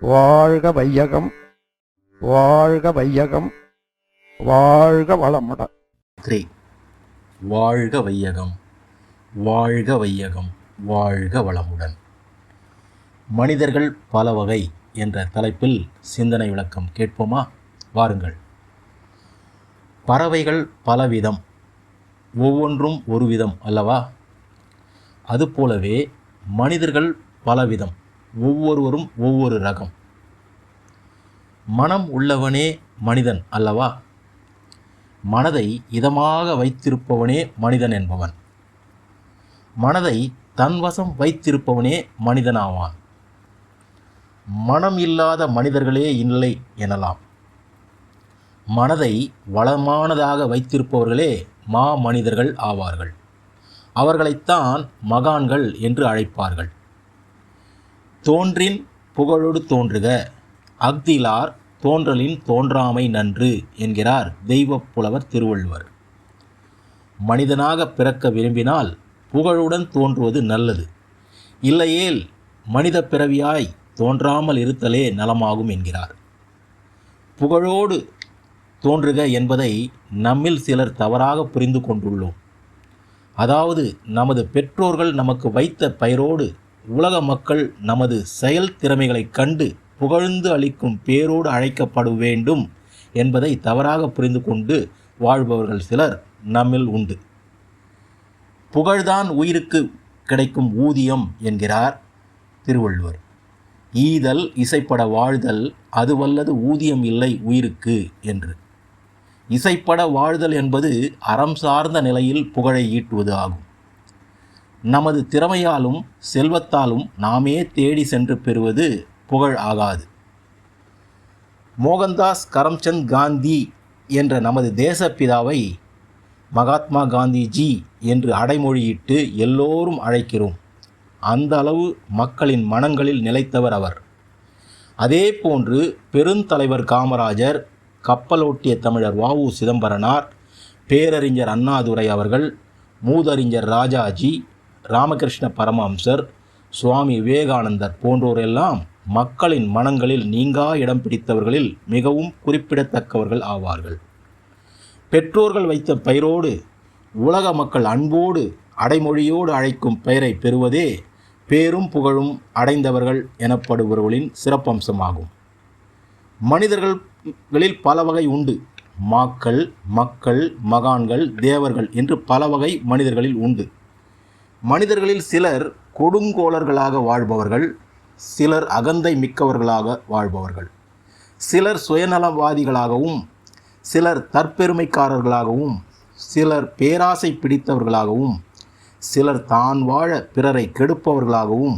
வாழ்க வையகம் வாழ்க வையகம் வாழ்க வளமுடன் த்ரீ. வாழ்க வையகம் வாழ்க வையகம் வாழ்க வளமுடன். மனிதர்கள் பல வகை என்ற தலைப்பில் சிந்தனை விளக்கம் கேட்போமா? வாருங்கள். பறவைகள் பலவிதம் ஒவ்வொன்றும் ஒரு விதம் அல்லவா அதுபோலவே மனிதர்கள் பலவிதம். ஒவ்வொருவரும் ஒவ்வொரு ரகம். மனம் உள்ளவனே மனிதன் அல்லவா? மனதை இதமாக வைத்திருப்பவனே மனிதன் என்பவன். மனதை தன்வசம் வைத்திருப்பவனே மனிதனாவான். மனம் இல்லாத மனிதர்களே இல்லை எனலாம். மனதை வளமானதாக வைத்திருப்பவர்களே மா மனிதர்கள் ஆவார்கள். அவர்களைத்தான் மகான்கள் என்று அழைப்பார்கள். தோன்றின் புகழோடு தோன்றுக. அஃதிலார் தோன்றலின் தோன்றாமை நன்று என்கிறார் தெய்வப் புலவர் திருவள்ளுவர். மனிதனாக பிறக்க விரும்பினால் புகழுடன் தோன்றுவது நல்லது. இல்லையேல் மனித பிறவியாய் தோன்றாமல் இருத்தலே நலமாகும் என்கிறார். புகழோடு தோன்றுக என்பதை நம்மில் சிலர் தவறாக புரிந்து கொண்டுள்ளோம். அதாவது நமது பெற்றோர்கள் நமக்கு வைத்த பெயரோடு உலக மக்கள் நமது செயல் திறமைகளைக் கண்டு புகழ்ந்து அளிக்கும் பேரோடு அழைக்கப்பட வேண்டும் என்பதை தவறாக புரிந்து கொண்டு வாழ்பவர்கள் சிலர் நம்மில் உண்டு. புகழ்தான் உயிருக்கு கிடைக்கும் ஊதியம் என்கிறார் திருவள்ளுவர். ஈதல் இசைப்பட வாழ்தல் அதுவல்லது ஊதியம் இல்லை உயிருக்கு என்று. இசைப்பட வாழ்தல் என்பது அறம் சார்ந்த நிலையில் புகழை ஈட்டுவது ஆகும். நமது திறமையாலும் செல்வத்தாலும் நாமே தேடி சென்று பெறுவது புகழ் ஆகாது. மோகன்தாஸ் கரம்சந்த் காந்தி என்ற நமது தேசப்பிதாவை மகாத்மா காந்திஜி என்று அடைமொழியிட்டு எல்லோரும் அழைக்கிறோம். அந்த அளவு மக்களின் மனங்களில் நிலைத்தவர் அவர். அதே போன்று பெருந்தலைவர் காமராஜர் கப்பலோட்டிய தமிழர் வாவு சிதம்பரனார் பேரறிஞர் அண்ணாதுரை அவர்கள் மூதறிஞர் ராஜாஜி ராமகிருஷ்ண பரமஹம்சர் சுவாமி விவேகானந்தர் போன்றோரெல்லாம் மக்களின் மனங்களில் நீங்கா இடம் பிடித்தவர்களில் மிகவும் குறிப்பிடத்தக்கவர்கள் ஆவார்கள். பெற்றோர்கள் வைத்த பெயரோடு உலக மக்கள் அன்போடு அடைமொழியோடு அழைக்கும் பெயரை பெறுவதே பேரும் புகழும் அடைந்தவர்கள் எனப்படுபவர்களின் சிறப்பம்சமாகும். மனிதர்களில் பல வகை உண்டு. மாக்கள் மக்கள் மகான்கள் தேவர்கள் என்று பல வகை மனிதர்களில் உண்டு. மனிதர்களில் சிலர் கொடுங்கோலர்களாக வாழ்பவர்கள் சிலர் அகந்தை மிக்கவர்களாக வாழ்பவர்கள். சிலர் சுயநலவாதிகளாகவும் சிலர் தற்பெருமைக்காரர்களாகவும் சிலர் பேராசை பிடித்தவர்களாகவும் சிலர் தான் வாழ பிறரை கெடுப்பவர்களாகவும்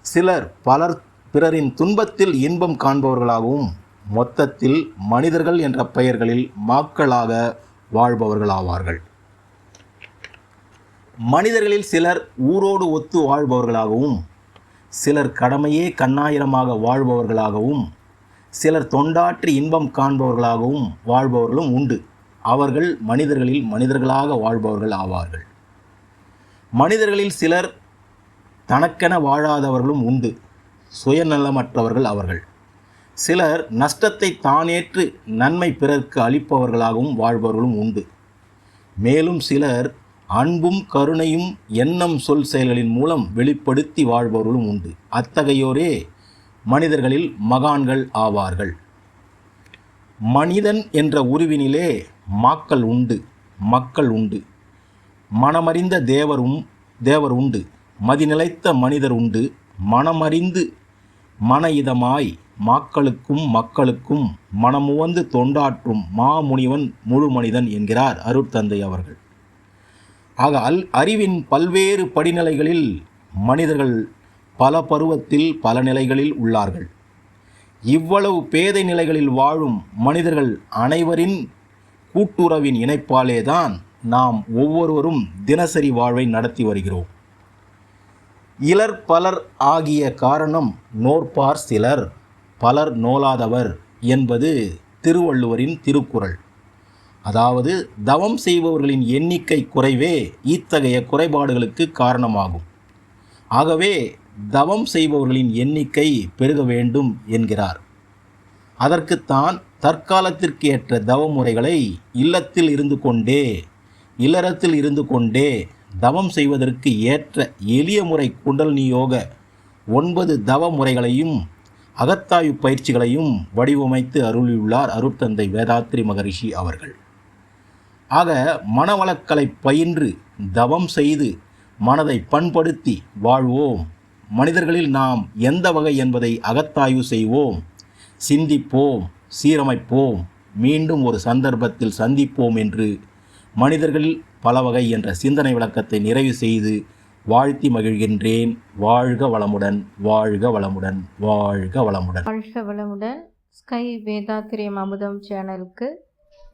சிலர் பலர் பிறரின் துன்பத்தில் இன்பம் காண்பவர்களாகவும் மொத்தத்தில் மனிதர்கள் என்ற பெயர்களில் மாக்களாக வாழ்பவர்களாவார்கள். மனிதர்களில் சிலர் ஊரோடு ஒத்து வாழ்பவர்களாகவும் சிலர் கடமையே கண்ணாயிரமாக வாழ்பவர்களாகவும் சிலர் தொண்டாற்றி இன்பம் காண்பவர்களாகவும் வாழ்பவர்களும் உண்டு. அவர்கள் மனிதர்களில் மனிதர்களாக வாழ்பவர்கள் ஆவார்கள். மனிதர்களில் சிலர் தனக்கென வாழாதவர்களும் உண்டு. சுயநலமற்றவர்கள் அவர்கள். சிலர் நஷ்டத்தை தானேற்று நன்மை பிறர்க்கு அளிப்பவர்களாகவும் வாழ்பவர்களும் உண்டு. மேலும் சிலர் அன்பும் கருணையும் எண்ணம் சொல் செயல்களின் மூலம் வெளிப்படுத்தி வாழ்பவர்களும் உண்டு. அத்தகையோரே மனிதர்களில் மகான்கள் ஆவார்கள். மனிதன் என்ற உருவினிலே மாக்கள் உண்டு மக்கள் உண்டு. மனமறிந்த தேவரும் தேவர் உண்டு. மதிநிலைத்த மனிதர் உண்டு. மனமறிந்து மன இதமாய் மாக்களுக்கும் மக்களுக்கும் மனமுவந்து தொண்டாற்றும் மாமுனிவன் முழு மனிதன் என்கிறார் அருட்தந்தை அவர்கள். ஆக அல் அறிவின் பல்வேறு படிநிலைகளில் மனிதர்கள் பல பருவத்தில் பல நிலைகளில் உள்ளார்கள். இவ்வளவு பேதை நிலைகளில் வாழும் மனிதர்கள் அனைவரின் கூட்டுறவின் இணைப்பாலேதான் நாம் ஒவ்வொருவரும் தினசரி வாழ்வை நடத்தி வருகிறோம். இலர் பலர் ஆகிய காரணம் நோற்பார் சிலர் பலர் நோலாதவர் என்பது திருவள்ளுவரின் திருக்குறள். அதாவது தவம் செய்பவர்களின் எண்ணிக்கை குறைவே இத்தகைய குறைபாடுகளுக்கு காரணமாகும். ஆகவே தவம் செய்பவர்களின் எண்ணிக்கை பெருக வேண்டும் என்கிறார். அதற்குத்தான் தற்காலத்திற்கு ஏற்ற தவ முறைகளை இல்லத்தில் இருந்து கொண்டே இல்லறத்தில் இருந்து கொண்டே தவம் செய்வதற்கு ஏற்ற எளிய முறை குண்டலினி யோக ஒன்பது தவ முறைகளையும் அகத்தாய்வு பயிற்சிகளையும் வடிவமைத்து அருளியுள்ளார் அருட்தந்தை வேதாத்ரி மகரிஷி அவர்கள். ஆக மனவளக்கலை பயின்று தவம் செய்து மனதை பண்படுத்தி வாழ்வோம். மனிதர்களில் நாம் எந்த வகை என்பதை அகத்தாய்வு செய்வோம். சிந்திப்போம் சீரமைப்போம் மீண்டும் ஒரு சந்தர்ப்பத்தில் சந்திப்போம் என்று மனிதர்களில் பல வகை என்ற சிந்தனை விளக்கத்தை நிறைவு செய்து வாழ்த்தி மகிழ்கின்றேன். வாழ்க வளமுடன் வாழ்க வளமுடன் வாழ்க வளமுடன். வாழ்க வளமுடன். ஸ்கை வேதாத்திரியம் அமுதம் சேனலுக்கு